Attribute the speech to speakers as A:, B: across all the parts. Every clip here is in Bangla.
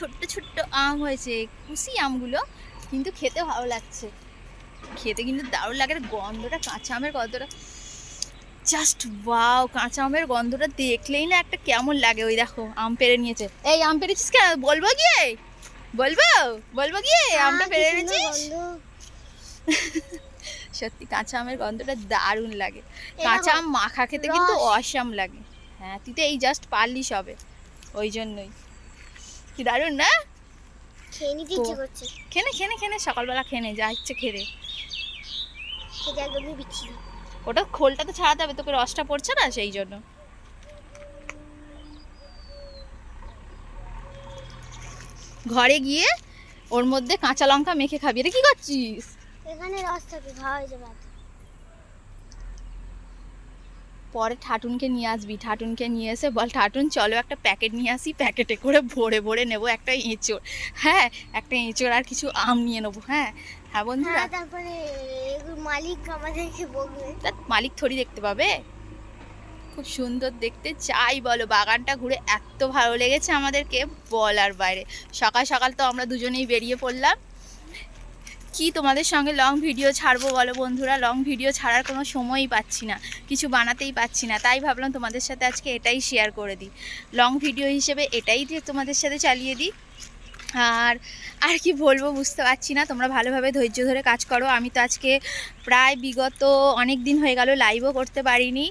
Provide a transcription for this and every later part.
A: ছোট্ট ছোট্ট আম হয়েছে খুশি আমগুলো কিন্তু খেতে ভালো লাগছে। খেতে কিন্তু দারুণ লাগে গন্ধটা কাঁচা আমের গন্ধটা। জাস্ট ওয়াও কাঁচা আমের গন্ধটা দেখলেই না একটা কেমন লাগে ওই দেখো আম পেরে নিয়েছে। এই আম পেরেছিস কেন? বলব গিয়ে বলব? বলব গিয়ে আমটা পেরে এনেছিস? সত্যি কাঁচা আমের গন্ধটা দারুণ লাগে। কাঁচা আম মাখা খেতে কিন্তু। অসাম লাগে। হ্যাঁ তুই তো এই জাস্ট পারলি সবে ওই জন্যই। কি দারুণ না?
B: খেয়ে নিতে ইচ্ছে করছে।
A: খেনে খেনে খেনে সকালবেলা খেনে যা ইচ্ছে
B: একদমই বিচ্ছিরি।
A: ওটা খোলটা তো ছাড়াতে হবে তোকে রসটা পড়ছে না সেই জন্য। ঘরে গিয়ে ওর মধ্যে কাঁচা লঙ্কা মেখে খাবি এটা কি করছিস?
B: এখানে রস থাকে খাওয়া হয়ে যাবে
A: পরে ঠাটুনকে নিয়ে আসবি। ঠাটুনকে নিয়ে এসে বল ঠাটুন চলো একটা প্যাকেট নিয়ে আসি। প্যাকেটে করে ভরে ভরে নেব একটা এঁচড়। হ্যাঁ একটা এঁচড় আর কিছু আম নিয়ে নেব হ্যাঁ। হ্যাঁ বন্ধুরা।
B: হ্যাঁ তারপরে মালিক আমাদেরকে বলবে
A: মালিক থরি দেখতে পাবে? খুব সুন্দর দেখতে। চাই বলো বাগানটা ঘুরে এত ভালো লেগেছে আমাদেরকে বলার বাইরে। সকাল সকাল তো আমরা দুজনেই বেরিয়ে পড়লাম। কি তোমাদের সঙ্গে লং ভিডিও ছাড়বো বলো বন্ধুরা? লং ভিডিও ছাড়ার কোনো সময়ই পাচ্ছি না, কিছু বানাতেই পাচ্ছি না, তাই ভাবলাম তোমাদের সাথে আজকে এটাই শেয়ার করে দিই। লং ভিডিও হিসেবে এটাই তোমাদের সাথে চালিয়ে দিই। আর আর কি বলব বুঝতে পারছি না, তোমরা ভালোভাবে ধৈর্য ধরে কাজ করো। আমি তো আজকে প্রায় বিগত অনেক দিন হয়ে গেল লাইভও করতে পারিনি,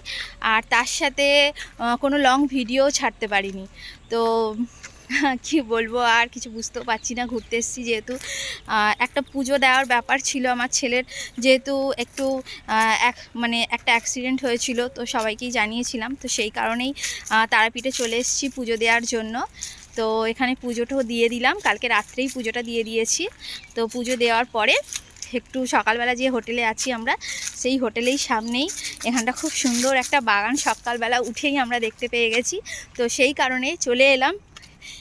A: আর তার সাথে কোনো লং ভিডিও ছাড়তে পারিনি। তো কি বলব, আর কিছু বুঝতেও পারছি না, ঘুরতে এসেছি যেহেতু। একটা পুজো দেওয়ার ব্যাপার ছিল আমার ছেলের, যেহেতু একটু এক মানে একটা অ্যাক্সিডেন্ট হয়েছিল, তো সবাইকেই জানিয়েছিলাম। তো সেই কারণেই তারাপীঠে চলে এসেছি পুজো দেওয়ার জন্য। তো এখানে পুজোটাও দিয়ে দিলাম, কালকে রাত্রেই পুজোটা দিয়ে দিয়েছি। তো পুজো দেওয়ার পরে একটু সকালবেলা যে হোটেলে আছি আমরা, সেই হোটেলেই সামনেই এখানটা খুব সুন্দর একটা বাগান। সকালবেলা উঠেই আমরা দেখতে পেয়ে গেছি। তো সেই কারণে চলে এলাম।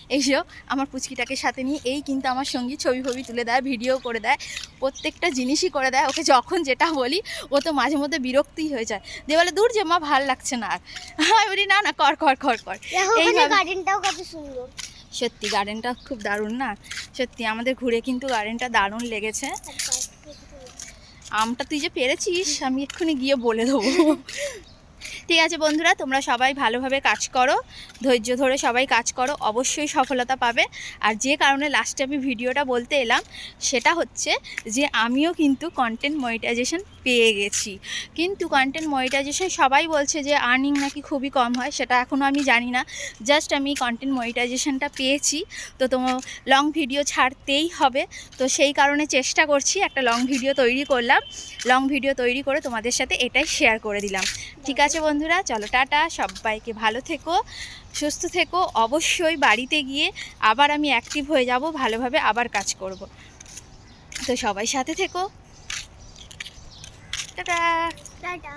A: এইসব আমার পুচকিটাকে সাথে নিয়ে এই কিন্তু আমার সঙ্গী ছবি ফবি তুলে দেয় ভিডিও করে দেয় প্রত্যেকটা জিনিসই করে দেয়। ওকে যখন যেটা বলি ও তো মাঝে মধ্যে বিরক্তিই হয়ে যায়। দিয়ে বলে দূর যে মা ভালো লাগছে না আর। আমি বলি না না কর কর কর কর। এইভাবে-
B: গার্ডেনটাও কত সুন্দর।
A: সত্যি গার্ডেনটা খুব দারুণ না? সত্যি আমাদের ঘুরে কিন্তু গার্ডেনটা দারুণ লেগেছে।
B: থেকে কিছু-
A: আমটা তুই যে পেরেছিস আমি এক্ষুনি গিয়ে বলে দেবো। ঠিক আছে বন্ধুরা, তোমরা সবাই ভালোভাবে কাজ করো, ধৈর্য ধরে সবাই কাজ করো, অবশ্যই সফলতা পাবে। আর যে কারণে লাস্টে আমি ভিডিওটা বলতে এলাম, সেটা হচ্ছে যে আমিও কিন্তু কন্টেন্ট মনিটাইজেশন পেয়ে গেছি। কিন্তু কন্টেন্ট মনিটাইজেশন সবাই বলছে যে আর্নিং নাকি খুবই কম হয়, সেটা এখনও আমি জানি না। জাস্ট আমি কন্টেন্ট মনিটাইজেশনটা পেয়েছি, তো তোমার লং ভিডিও ছাড়তেই হবে। তো সেই কারণে চেষ্টা করছি একটা লং ভিডিও তৈরি করলাম। লং ভিডিও তৈরি করে তোমাদের সাথে এটাই শেয়ার করে দিলাম। ঠিক আছে বন্ধুরা, চলো টাটা। সবাইকে ভালো থেকো, সুস্থ থেকো। অবশ্যই বাড়িতে গিয়ে আবার আমি অ্যাক্টিভ হয়ে যাব, ভালোভাবে আবার কাজ করব। তো সবাই সাথে থেকো। টাটা।
B: টাটা।